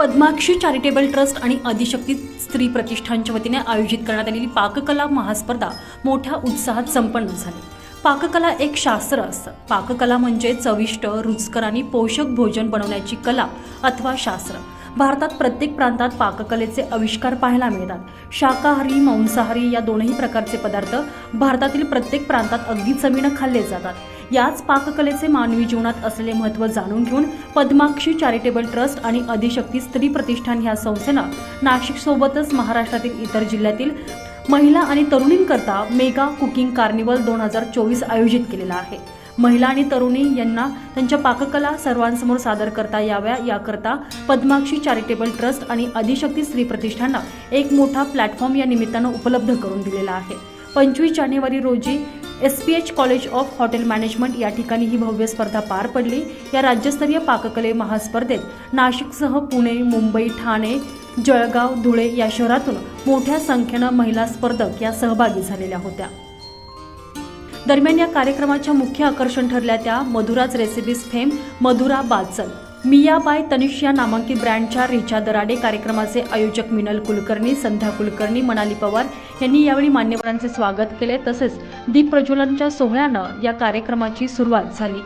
Padmakshi charitable trust आणि अधिशक्ती स्त्री प्रतिष्ठानच्या वतीने आयोजित करण्यात आलेली पाककला महास्पर्धा मोठ्या उत्साहात संपन्न झाली. पाककला एक शास्त्र असतं. पाककला म्हणजे चविष्ट रुचकर आणि पोषक भोजन बनवण्याची कला अथवा शास्त्र. भारतात प्रत्येक प्रांतात पाककलेचे आविष्कार पाहायला मिळतात. शाकाहारी मांसाहारी या दोनही प्रकारचे पदार्थ भारतातील प्रत्येक प्रांतात अगदी चवीनं खाल्ले जातात. याच पाककलेचे मानवी जीवनात असलेले महत्त्व जाणून घेऊन पद्माक्षी चॅरिटेबल ट्रस्ट आणि अधिशक्ती स्त्री प्रतिष्ठान ह्या संस्थेनं नाशिकसोबतच महाराष्ट्रातील इतर जिल्ह्यातील महिला आणि तरुणींकरता मेगा कुकिंग कार्निवल दोन हजार चोवीस आयोजित केलेला आहे. महिला आणि तरुणी यांना त्यांच्या पाककला सर्वांसमोर सादर करता याव्या याकरता पद्माक्षी चॅरिटेबल ट्रस्ट आणि अधिशक्ती स्त्री प्रतिष्ठानं एक मोठा प्लॅटफॉर्म या निमित्तानं उपलब्ध करून दिलेला आहे. पंचवीस जानेवारी रोजी S P H college of hotel management या ठिकाणी ही भव्य स्पर्धा पार पडली. या राज्यस्तरीय पाककले महास्पर्धेत नाशिकसह पुणे मुंबई ठाणे जळगाव धुळे या शहरातून मोठ्या संख्येनं महिला स्पर्धक या सहभागी झालेल्या होत्या. दरम्यान या कार्यक्रमाच्या मुख्य आकर्षण ठरल्या त्या मधुराज रेसिपीज फेम मधुरा बाचल मिया बाय तनिष या नामांकित ब्रँडच्या रिचा दराडे कार्यक्रमाचे आयोजक मिनल कुलकर्णी संध्या कुलकर्णी मनाली पवार यांनी यावेळी मान्यवरांचे स्वागत केले. तसेच दीप प्रज्वलनच्या सोहळ्यानं या कार्यक्रमाची सुरुवात झाली.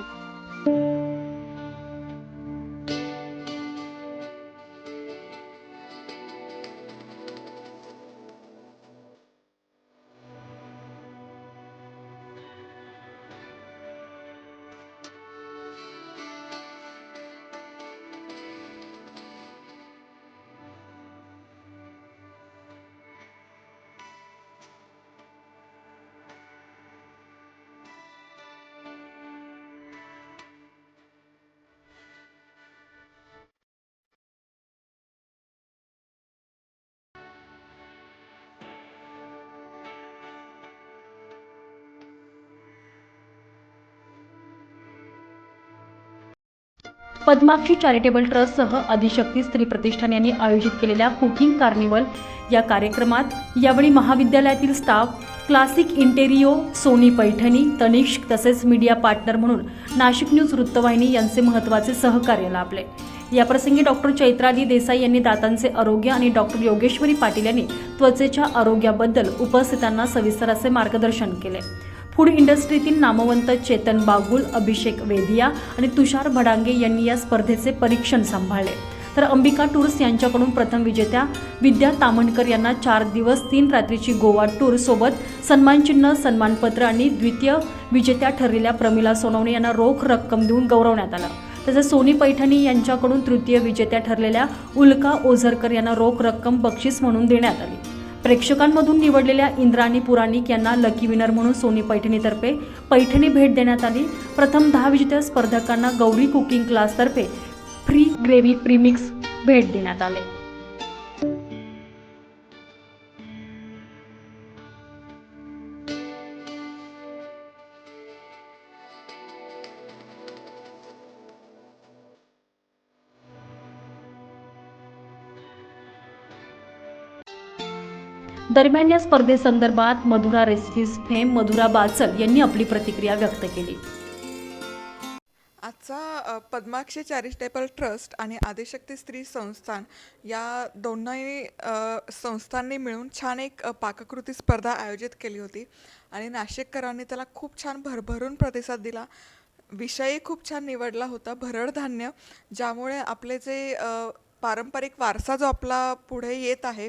पद्माक्षी चॅरिटेबल ट्रस्टसह आदिशक्ती स्त्री प्रतिष्ठान यांनी आयोजित केलेल्या कुकिंग कार्निवल या कार्यक्रमात यावेळी महाविद्यालयातील staff classic interio Sony Paithani Tanishq तसेच मीडिया पार्टनर म्हणून नाशिक न्यूज वृत्तवाहिनी यांचे महत्त्वाचे सहकार्य लाभले. याप्रसंगी डॉक्टर चैत्राली देसाई यांनी दातांचे आरोग्य आणि डॉक्टर योगेश्वरी पाटील यांनी त्वचेच्या आरोग्याबद्दल उपस्थितांना सविस्तर असे मार्गदर्शन केले. फूड इंडस्ट्रीतील नामवंत चेतन बागुल अभिषेक वेधिया आणि तुषार भडांगे यांनी या स्पर्धेचे परीक्षण सांभाळले. तर अंबिका टूर्स यांच्याकडून प्रथम विजेत्या विद्या तामणकर यांना चार दिवस तीन रात्रीची गोवा टूर सोबत सन्मानचिन्ह सन्मानपत्र आणि द्वितीय विजेत्या ठरलेल्या प्रमिला सोनवणे यांना रोख रक्कम देऊन गौरवण्यात आलं. तसेच सोनी पैठणी यांच्याकडून तृतीय विजेत्या ठरलेल्या उल्का ओझरकर यांना रोख रक्कम बक्षीस म्हणून देण्यात आली. प्रेक्षकांमधून निवडलेल्या इंद्राणी पुराणिक यांना लकी विनर म्हणून सोनी पैठणीतर्फे पैठणी भेट देण्यात आली. प्रथम दहा विजेत्या स्पर्धकांना गौरी कुकिंग क्लासतर्फे फ्री ग्रेव्ही प्रीमिक्स भेट देण्यात आले. दरम्यान या स्पर्धेसंदर्भात मधुरा रेसिपीज फेम मधुरा बाचल यांनी आपली प्रतिक्रिया व्यक्त केली. आजचा पद्माक्षी चॅरिटेबल ट्रस्ट आणि आदिशक्ती स्त्री संस्थान या दोन्ही संस्थांनी मिळून छान एक पाककृती स्पर्धा आयोजित केली होती. आणि नाशिककरांनी त्याला खूप छान भरभरून प्रतिसाद दिला. विषयही खूप छान निवडला होता भरड धान्य ज्यामुळे आपले जे पारंपरिक वारसा जो आपला पुढे येत आहे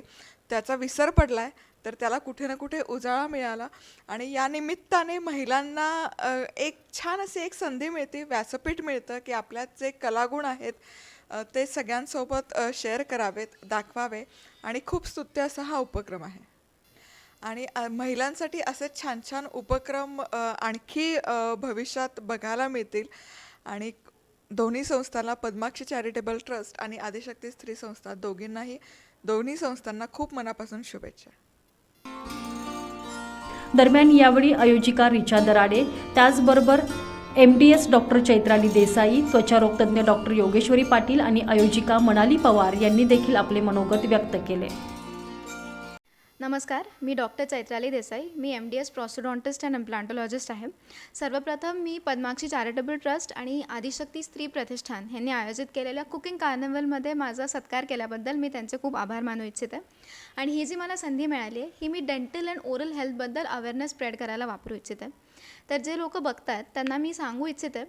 त्याचा विसर पडला आहे तर त्याला कुठे ना कुठे उजाळा मिळाला. आणि या निमित्ताने महिलांना एक छान अशी एक संधी मिळते व्यासपीठ मिळतं की आपल्यात जे कलागुण आहेत ते सगळ्यांसोबत शेअर करावेत दाखवावे. आणि खूप स्तुत्य असा हा उपक्रम आहे. आणि महिलांसाठी असे छान छान उपक्रम आणखी भविष्यात बघायला मिळतील. आणि दोन्ही संस्थांना पद्माक्षी चॅरिटेबल ट्रस्ट आणि आदिशक्ती स्त्री संस्था दोघींनाही दोन्ही संस्थांना खूप मनापासून शुभेच्छा. दरम्यान यावेळी आयोजिका रिचा दराडे त्याचबरोबर M D S doctor Chaitrali Desai त्वचारोगतज्ञ doctor Yogeshwari Patil आणि आयोजिका मनाली पवार यांनी देखील आपले मनोगत व्यक्त केले. नमस्कार मी doctor Chaitrali Desai me M D S prosthodontist and implantologist आहे. सर्वप्रथम मी पद्माक्षी चॅरिटेबल ट्रस्ट आणि आदिशक्ती स्त्री प्रतिष्ठान यांनी आयोजित केलेल्या कुकिंग कार्निवलमध्ये माझा सत्कार केल्याबद्दल मी त्यांचे खूप आभार मानू इच्छिते. आणि ही जी मला संधी मिळाली आहे ही मी डेंटल अँड ओरल हेल्थबद्दल अवेअरनेस स्प्रेड करायला वापरू इच्छिते. तर जे लोक बघतात त्यांना मी सांगू इच्छिते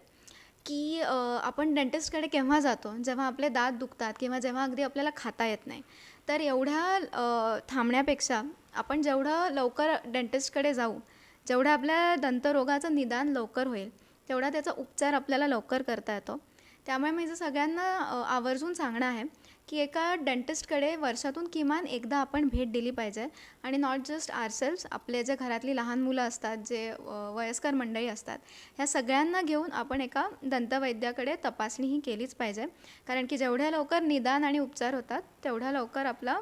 की आपण डेंटिस्टकडे केव्हा जातो? जेव्हा आपले दात दुखतात किंवा जेव्हा अगदी आपल्याला खाता येत नाही तर एवढ्या थांबण्यापेक्षा आपण जेवढं लवकर डेंटिस्टकडे जाऊ जेवढं आपल्या दंतरोगाचं निदान लवकर होईल तेवढा त्याचा उपचार आपल्याला लवकर करता येतो. त्यामुळे माझं सगळ्यांना आवर्जून सांगणं आहे की एका डेंटिस्टकडे वर्षातून किमान एकदा आपण भेट दिली पाहिजे. आणि नॉट जस्ट आरसेल्स आपले जे घरातली लहान मुलं असतात जे वयस्कर मंडळी असतात ह्या सगळ्यांना घेऊन आपण एका दंतवैद्याकडे तपासणी ही केलीच पाहिजे. कारण की जेवढ्या लवकर निदान आणि उपचार होतात तेवढ्या लवकर आपला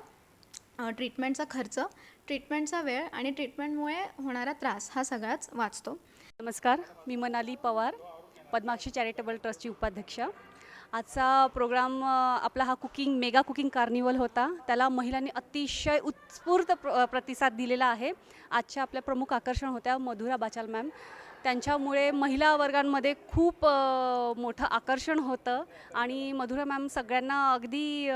ट्रीटमेंटचा खर्च ट्रीटमेंटचा वेळ आणि ट्रीटमेंटमुळे होणारा त्रास हा सगळाच वाचतो. नमस्कार मी मनाली पवार पद्माक्षी चॅरिटेबल ट्रस्टची उपाध्यक्ष. आजचा प्रोग्राम आपला हा कुकिंग मेगा कुकिंग कार्निवल होता. त्याला महिलांनी अतिशय उत्स्फूर्त प्र प्रतिसाद दिलेला आहे. आजच्या आपल्या प्रमुख आकर्षण होत्या मधुरा बाचाल मॅम. त्यांच्यामुळे महिला वर्गांमध्ये खूप मोठं आकर्षण होतं. आणि मधुरा मॅम सगळ्यांना अगदी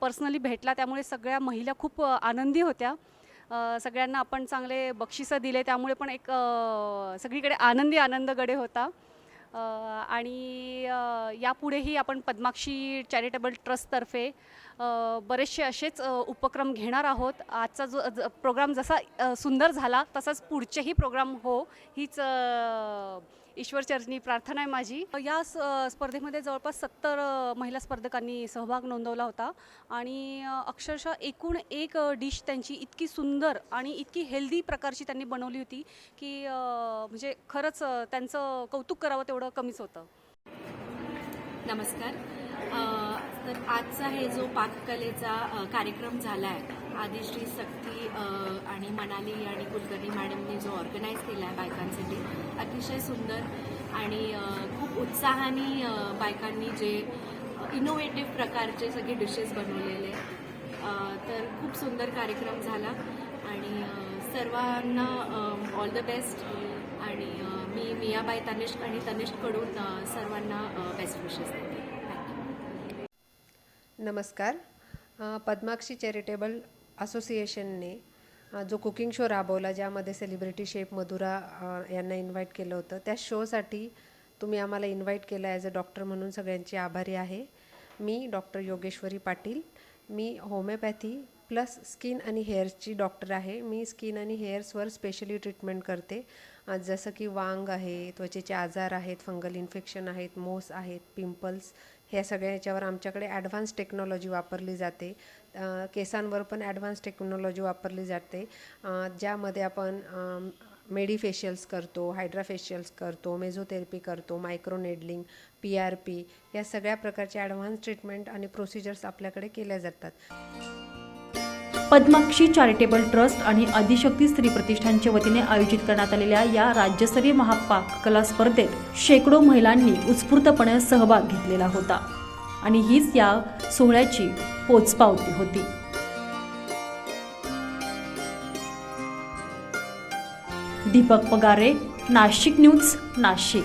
पर्सनली भेटला. त्यामुळे सगळ्या महिला खूप आनंदी होत्या. सगळ्यांना आपण चांगले बक्षिसं दिले. त्यामुळे पण एक सगळीकडे आनंदी आनंद गडे होता. आणि यापुढेही आपण पद्माक्षी चॅरिटेबल ट्रस्टतर्फे बरेचसे असेच उपक्रम घेणार आहोत. आजचा जो ज- प्रोग्राम जसा सुंदर झाला तसाच पुढचेही प्रोग्राम हो हीच ईश्वरचरणी प्रार्थना आहे माझी. या स्पर्धेमध्ये जवळपास सत्तर महिला स्पर्धकांनी सहभाग नोंदवला होता. आणि अक्षरशः एकूण एक डिश त्यांची इतकी सुंदर आणि इतकी हेल्दी प्रकारची त्यांनी बनवली होती की म्हणजे खरंच त्यांचं कौतुक करावं तेवढं कमीच होतं. नमस्कार. तर आजचा हे जो पाककलेचा कार्यक्रम झाला आहे आदिश्री सक्ती आणि मनाली आणि कुलकर्णी मॅडमने जो ऑर्गनाईज केला आहे बायकांसाठी अतिशय सुंदर आणि खूप उत्साहाने बायकांनी जे इनोव्हेटिव्ह प्रकारचे सगळे डिशेस बनवलेले. तर खूप सुंदर कार्यक्रम झाला आणि सर्वांना ऑल द बेस्ट आणि मी मियाबाई तनिष्क आणि तनिष्ककडून सर्वांना बेस्ट विशेस देते. नमस्कार. पद्माक्षी चॅरिटेबल असोसिएशनने जो कुकिंग शो राबवला ज्यामध्ये सेलिब्रिटी शेफ मधुरा यांना इन्व्हाइट केलं होतं त्या शोसाठी तुम्ही आम्हाला इन्व्हाइट केलं ॲज अ डॉक्टर म्हणून सगळ्यांची आभारी आहे. मी डॉक्टर योगेश्वरी पाटील मी होमिओपॅथी प्लस स्किन आणि हेअर्सची डॉक्टर आहे. मी स्किन आणि हेअर्सवर स्पेशली ट्रीटमेंट करते. जसं की वांग आहे त्वचेचे आजार आहेत फंगल इन्फेक्शन आहेत मोस आहेत पिंपल्स ह्या सगळ्या ह्याच्यावर आमच्याकडे ॲडव्हान्स टेक्नॉलॉजी वापरली जाते. केसांवर पण ॲडव्हान्स टेक्नॉलॉजी वापरली जाते. ज्यामध्ये आपण मेडिफेशियल्स करतो हायड्राफेशियल्स करतो मेझोथेरपी करतो मायक्रोनेडलिंग पी आर पी या सगळ्या प्रकारचे ॲडव्हान्स ट्रीटमेंट आणि प्रोसिजर्स आपल्याकडे केल्या जातात. पद्माक्षी चॅरिटेबल ट्रस्ट आणि आदिशक्ती स्त्री प्रतिष्ठानच्या वतीने आयोजित करण्यात आलेल्या या राज्यस्तरीय महापाककला स्पर्धेत शेकडो महिलांनी उत्स्फूर्तपणे सहभाग घेतलेला होता. आणि हीच या सोहळ्याची पोचपावती होती. दीपक पगारे नाशिक न्यूज नाशिक.